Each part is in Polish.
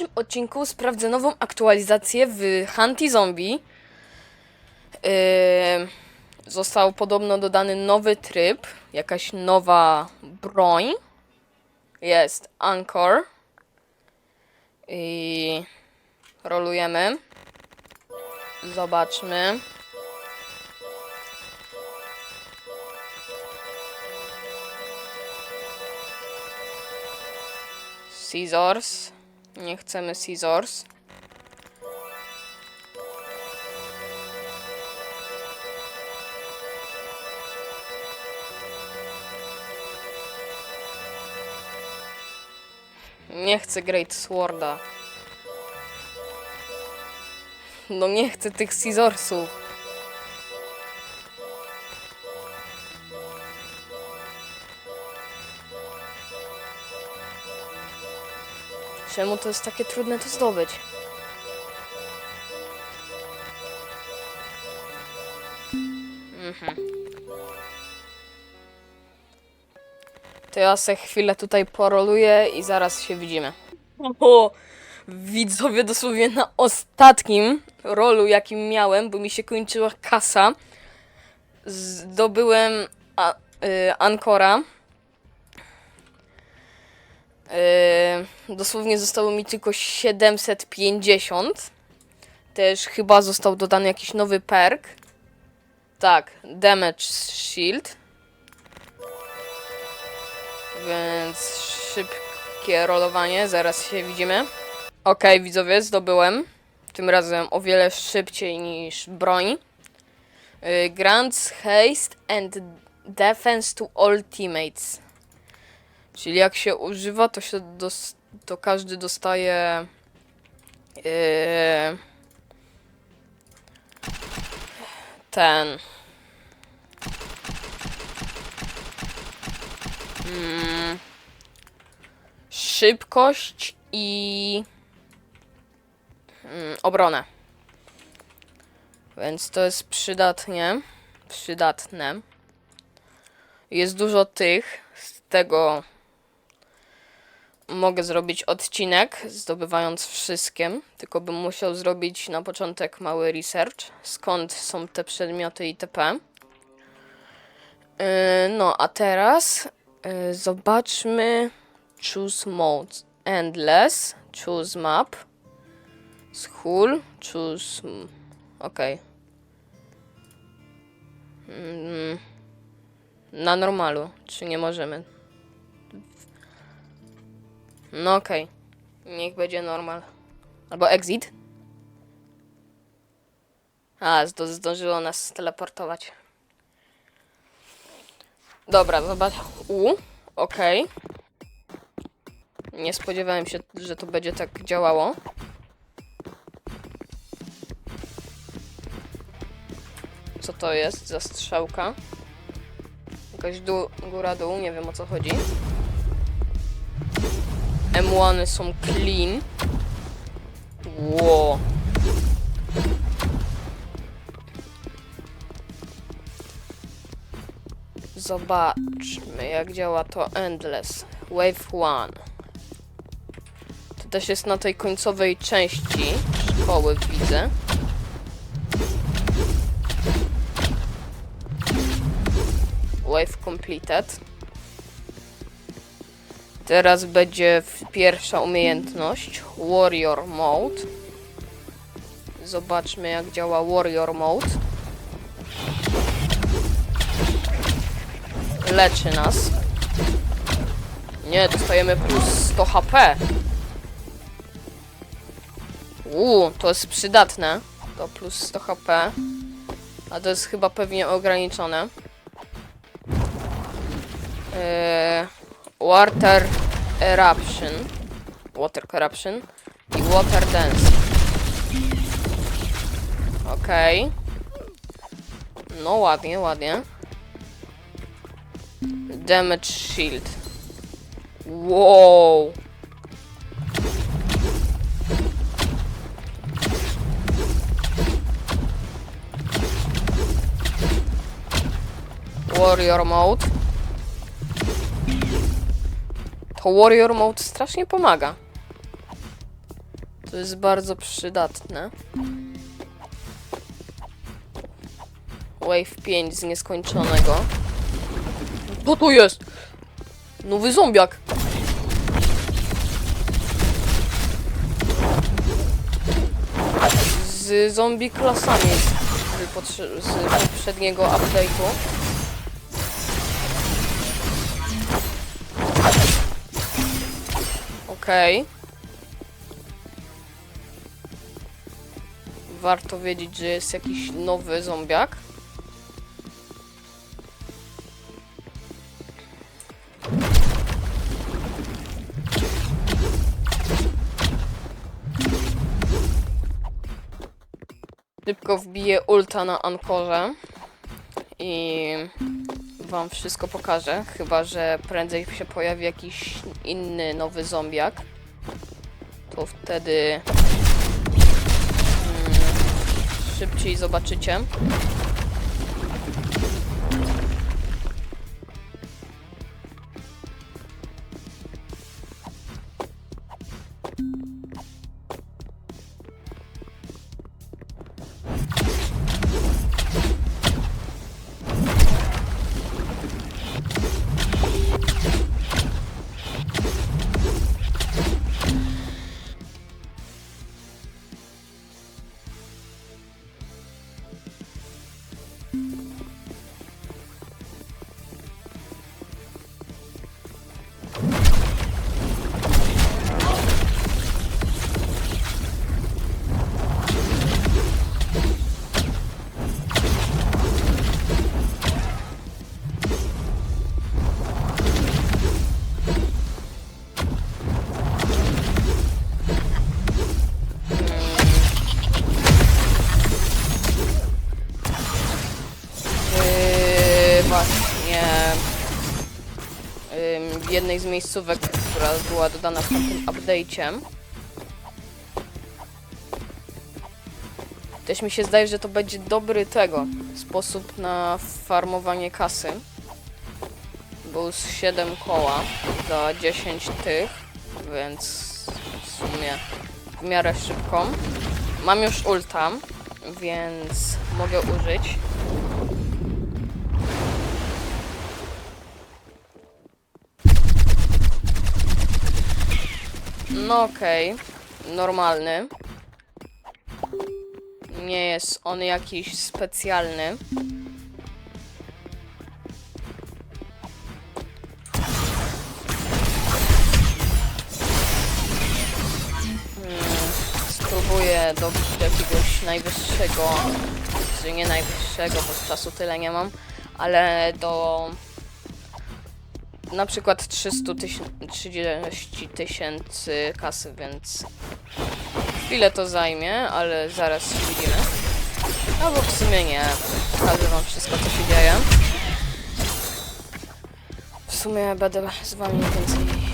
dzisiejszym odcinku sprawdzę nową aktualizację w Hunty Zombie. Yy, został podobno dodany nowy tryb, jakaś nowa broń. Jest Anchor. I rolujemy. Zobaczmy. Scissors. Nie chcemy scissors. Nie chcę Great Sworda. No nie chcę tych scissorsów. Czemu to jest takie trudne to zdobyć? Mhm. To ja se chwilę tutaj poroluję i zaraz się widzimy. O, widzowie dosłownie na ostatnim rolu, jakim miałem, bo mi się kończyła kasa, zdobyłem a, y, Ankora. Yy, dosłownie zostało mi tylko 750. Też chyba został dodany jakiś nowy perk. Tak, Damage Shield. Więc szybkie rolowanie, zaraz się widzimy. Ok, widzowie, zdobyłem. Tym razem o wiele szybciej niż broń. Yy, grants haste and defense to all teammates. Czyli jak się używa, to się dos- to każdy dostaje yy, ten mm, szybkość i mm, obronę. Więc to jest przydatnie, przydatne. Jest dużo tych z tego mogę zrobić odcinek, zdobywając wszystkim, tylko bym musiał zrobić na początek mały research, skąd są te przedmioty itp. Yy, no, a teraz yy, zobaczmy choose mode endless, choose map, school, choose, okej. Mm, na normalu, czy nie możemy? No okej. Niech będzie normal. Albo exit. A, zdążyło nas teleportować. Dobra, zobacz. U, okej. Nie spodziewałem się, że to będzie tak działało. Co to jest za strzałka? Jakaś dół, góra dół, nie wiem o co chodzi. M1 są clean. Ło. Zobaczmy jak działa to Endless. Wave 1. To też jest na tej końcowej części szkoły widzę. Wave completed. Teraz będzie pierwsza umiejętność Warrior Mode. Zobaczmy jak działa Warrior Mode. Leczy nas. Nie, dostajemy plus 100 HP. Uuu, to jest przydatne. To plus 100 HP. A to jest chyba pewnie ograniczone. Eee, Water Eruption. Water Corruption. I Water Dance. Okej. No ładnie, ładnie. Damage Shield. Wow. Warrior Mode. To Warrior Mode strasznie pomaga. To jest bardzo przydatne. Wave 5 z nieskończonego. Co tu jest? Nowy zombiak. Z zombie klasami z, z poprzedniego update'u. Okej. Warto wiedzieć, że jest jakiś nowy zombiak. Szybko wbiję ulta na ankorze i wam wszystko pokażę, chyba że prędzej się pojawi jakiś inny nowy zombiak. To wtedy mm, szybciej zobaczycie. Jednej z miejscówek, która była dodana w tamtym update'cie. Też mi się zdaje, że to będzie dobry tego sposób na farmowanie kasy. Bo już 7 koła za 10 tych, więc w sumie w miarę szybko. Mam już ulta, więc mogę użyć. No okej, normalny. Nie jest on jakiś specjalny. Hmm, spróbuję dobić do jakiegoś najwyższego, czy nie najwyższego, bo czasu tyle nie mam, ale do na przykład 300 tysięcy, 30 tysięcy kasy, więc chwilę to zajmie, ale zaraz się widzimy. Albo w sumie nie, pokażę wam wszystko co się dzieje. W sumie będę z wami więcej...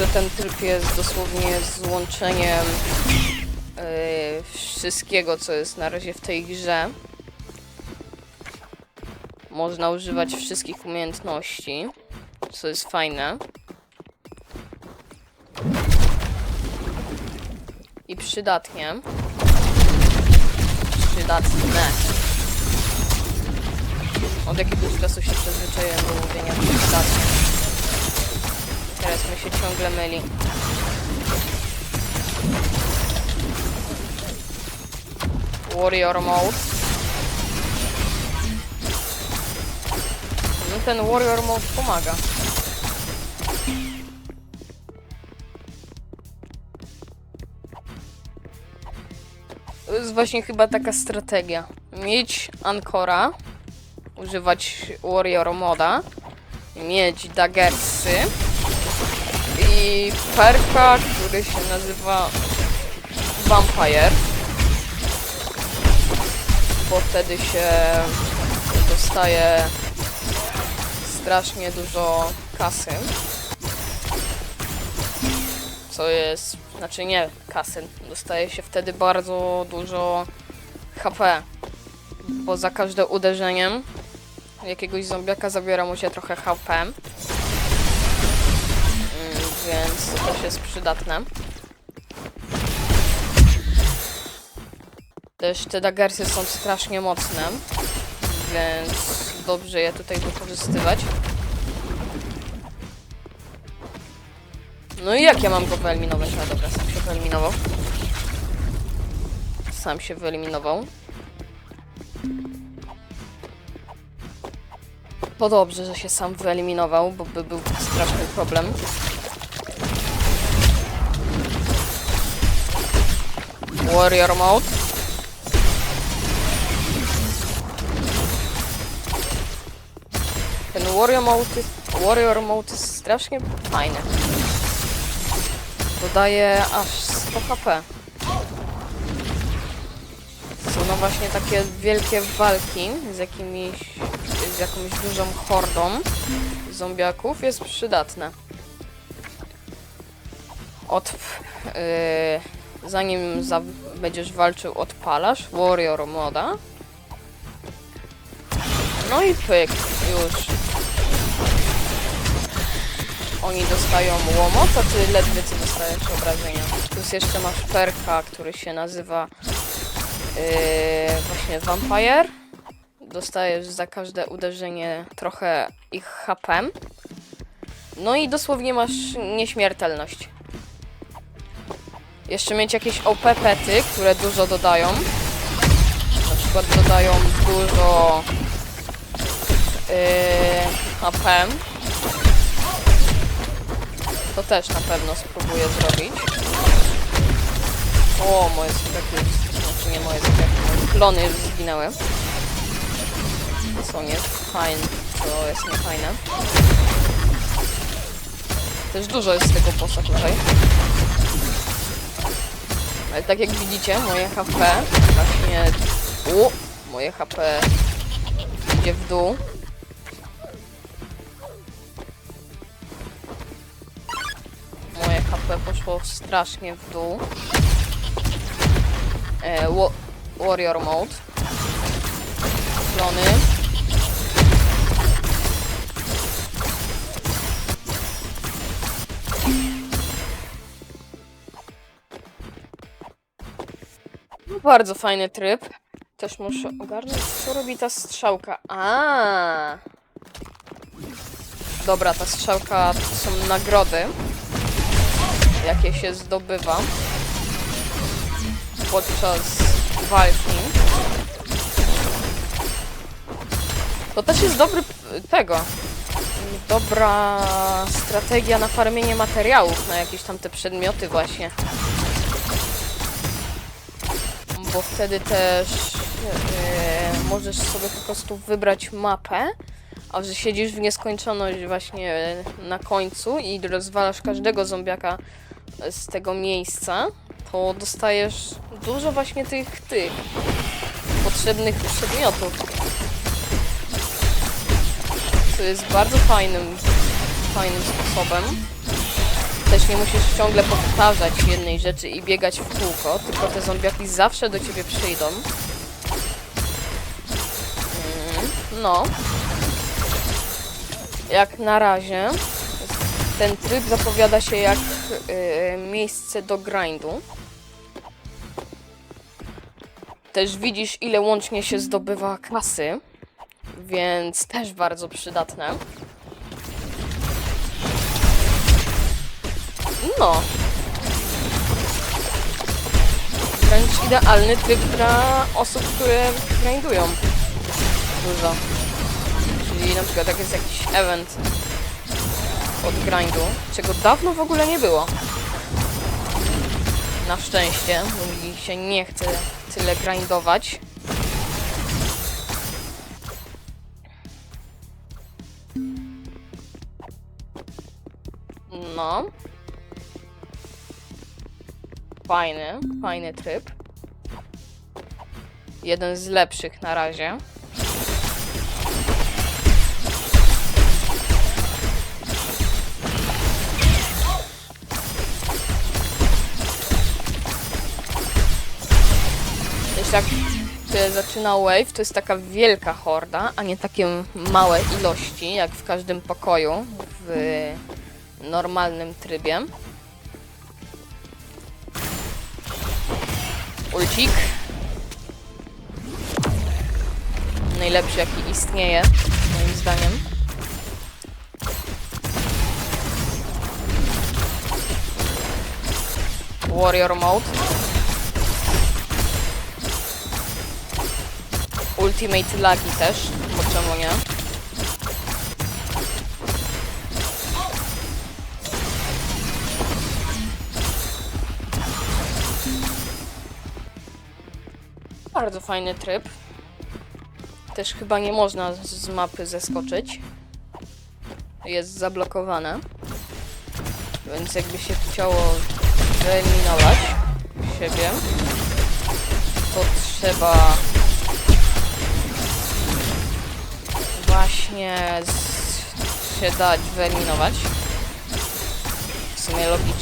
że ten tryb jest dosłownie złączeniem yy, wszystkiego, co jest na razie w tej grze. Można używać wszystkich umiejętności, co jest fajne. I przydatnie. Przydatne. Od jakiegoś czasu się przyzwyczaiłem do mówienia przydatnie. Teraz mi się ciągle myli. Warrior Mode. No ten Warrior Mode pomaga. To jest właśnie chyba taka strategia. Mieć Ankora, używać Warrior Moda, mieć Daggersy, i perka, który się nazywa Vampire. Bo wtedy się dostaje strasznie dużo kasy. co jest, znaczy nie kasy, dostaje się wtedy bardzo dużo HP, bo za każde uderzeniem jakiegoś zombiaka zabiera mu się trochę HP, więc to też jest przydatne. Też te daggersy są strasznie mocne, więc dobrze je tutaj wykorzystywać. No i jak ja mam go wyeliminować? A dobra, sam się wyeliminował. Sam się wyeliminował. To dobrze, że się sam wyeliminował, bo by był straszny problem. Warrior mode. Ten warrior mode, jest, warrior mode jest strasznie fajny. Dodaje aż 100 HP. Są no właśnie takie wielkie walki z jakimiś, z jakąś dużą hordą zombiaków jest przydatne. Od, yy, zanim za, będziesz walczył odpalasz Warrior moda. No i pyk, już. Oni dostają łomot, a ty ledwie co dostajesz obrażenia. Plus jeszcze masz perka, który się nazywa yy, właśnie Vampire. Dostajesz za każde uderzenie trochę ich HP. No i dosłownie masz nieśmiertelność. Jeszcze mieć jakieś OP pety, które dużo dodają. Na przykład dodają dużo yy, HP. To też na pewno spróbuję zrobić. O, moje zbiegi, znaczy nie moje moje klony już zginęły. Co nie jest fajne, co jest niefajne. Też dużo jest tego bossa tutaj. Ale tak jak widzicie, moje HP właśnie... U, moje HP idzie w dół. Moje HP poszło strasznie w dół. E, wa warrior mode. Klony. Bardzo fajny tryb. Też muszę ogarnąć, co robi ta strzałka. A. Dobra, ta strzałka to są nagrody, jakie się zdobywa podczas walki. To też jest dobry tego. Dobra strategia na farmienie materiałów na jakieś tam te przedmioty właśnie. Bo wtedy też yy, możesz sobie po prostu wybrać mapę, a że siedzisz w nieskończoność właśnie na końcu i rozwalasz każdego zombiaka z tego miejsca, to dostajesz dużo właśnie tych, tych potrzebnych przedmiotów. Co jest bardzo fajnym, fajnym sposobem. Też nie musisz ciągle powtarzać jednej rzeczy i biegać w kółko, tylko te zombiaki zawsze do ciebie przyjdą. Mm, no. Jak na razie ten tryb zapowiada się jak y, miejsce do grindu. Też widzisz, ile łącznie się zdobywa kasy, więc też bardzo przydatne. No. Wręcz idealny tryb dla osób, które grindują dużo. Czyli na przykład jak jest jakiś event od grindu, czego dawno w ogóle nie było. Na szczęście, bo mi się nie chce tyle grindować. No. Fajny, fajny tryb. Jeden z lepszych na razie. Jeśli tak się zaczynał wave, to jest taka wielka horda, a nie takie małe ilości, jak w każdym pokoju w normalnym trybie. Ulcik. Najlepszy jaki istnieje, moim zdaniem. Warrior Mode. Ultimate lagi też, bo czemu nie? Bardzo fajny tryb. Też chyba nie można z- mapy zeskoczyć. Jest zablokowane. Więc jakby się chciało wyeliminować siebie, to trzeba właśnie się dać wyeliminować. W sumie logiczne.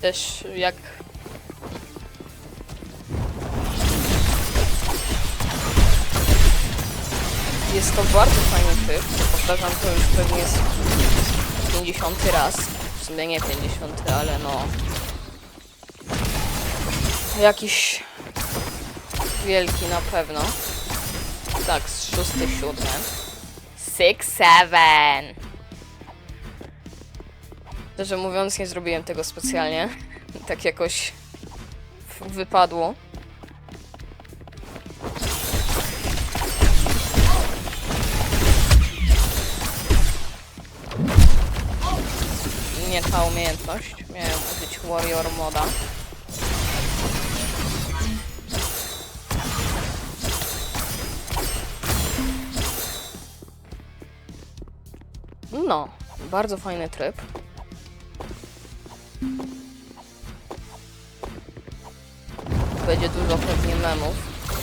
Też jak Jest to bardzo fajny tryb. Powtarzam to już pewnie z 50 raz. W sumie nie 50, ale no. Jakiś wielki na pewno. Tak, z 6, 7. 6, 7. Szczerze mówiąc, nie zrobiłem tego specjalnie. Tak jakoś wypadło. Nie ta umiejętność. Miałem użyć Warrior moda. No, bardzo fajny tryb. Będzie dużo pewnie memów,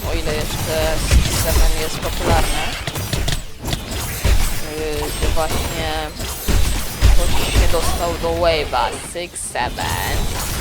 o ile jeszcze Seven jest popularne. Yy, właśnie ktoś się dostał do Wave'a 6-7.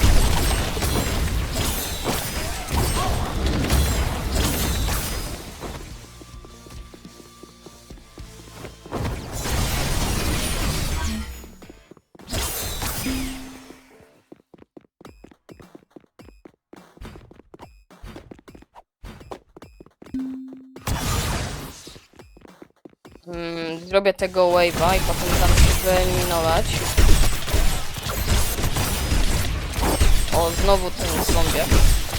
Zrobię tego wave'a i potem dam się wyeliminować. O, znowu ten zombie.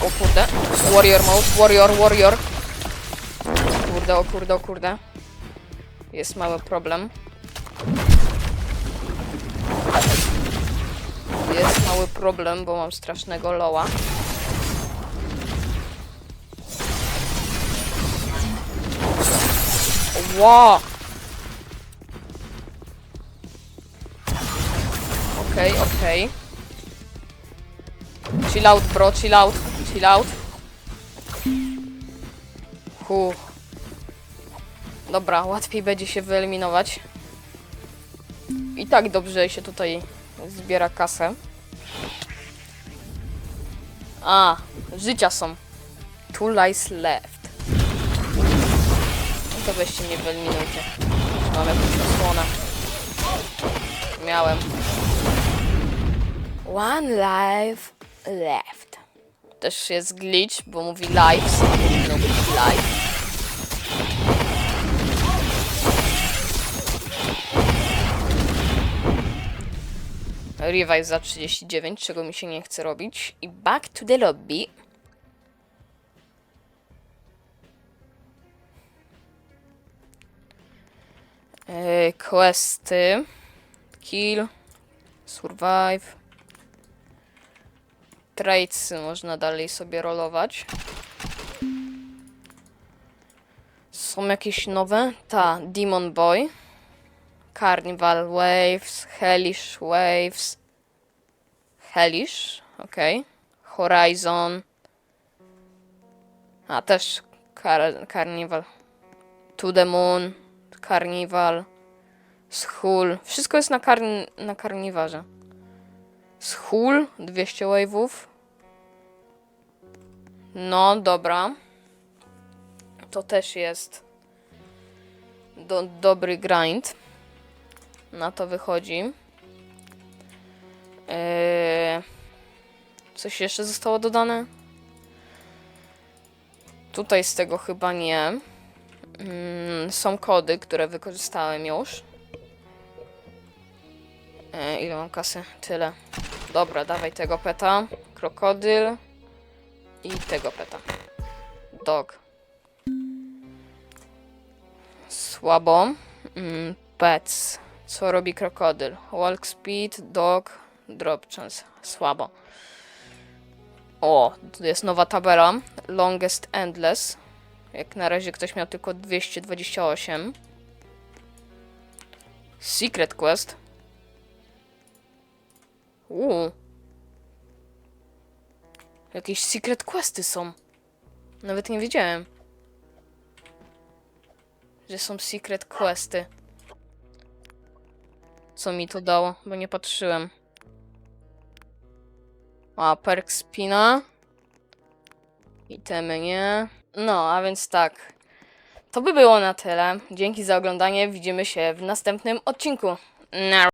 O kurde. Warrior mode, warrior, warrior. Kurde, o kurde, o kurde. Jest mały problem. Jest mały problem, bo mam strasznego loła. Ła! Okej, okej. Chill out, bro, chill out, chill out. Hu. Dobra, łatwiej będzie się wyeliminować. I tak dobrze się tutaj zbiera kasę. A, życia są. Two lives left. No to weźcie mnie wyeliminujcie. Mam jakąś osłonę. Miałem. One life left. Też jest glitch, bo mówi lives, być life. Revive za 39, czego mi się nie chce robić. I back to the lobby. Yy, questy. Kill. Survive. Trades można dalej sobie rolować. Są jakieś nowe? Ta, Demon Boy. Carnival Waves, Hellish Waves. Hellish, okej. Horizon. A też kar Carnival. To the Moon, Carnival, Schul. Wszystko jest na, karn na karniwarze. Schul, 200 wave'ów. No, dobra. To też jest do, dobry grind. Na to wychodzi. Eee, coś jeszcze zostało dodane? Tutaj z tego chyba nie. Mm, są kody, które wykorzystałem już. E, ile mam kasy? Tyle. Dobra, dawaj tego peta. Krokodyl. I tego peta. Dog. Słabo. Mm, pets. Co robi krokodyl? Walk speed, dog, drop chance. Słabo. O, tu jest nowa tabela. Longest endless. Jak na razie ktoś miał tylko 228. Secret quest. Uuu. Jakieś secret questy są. Nawet nie wiedziałem. Że są secret questy. Co mi to dało, bo nie patrzyłem. A, perk spina. Itemy nie. No, a więc tak. To by było na tyle. Dzięki za oglądanie. Widzimy się w następnym odcinku. Na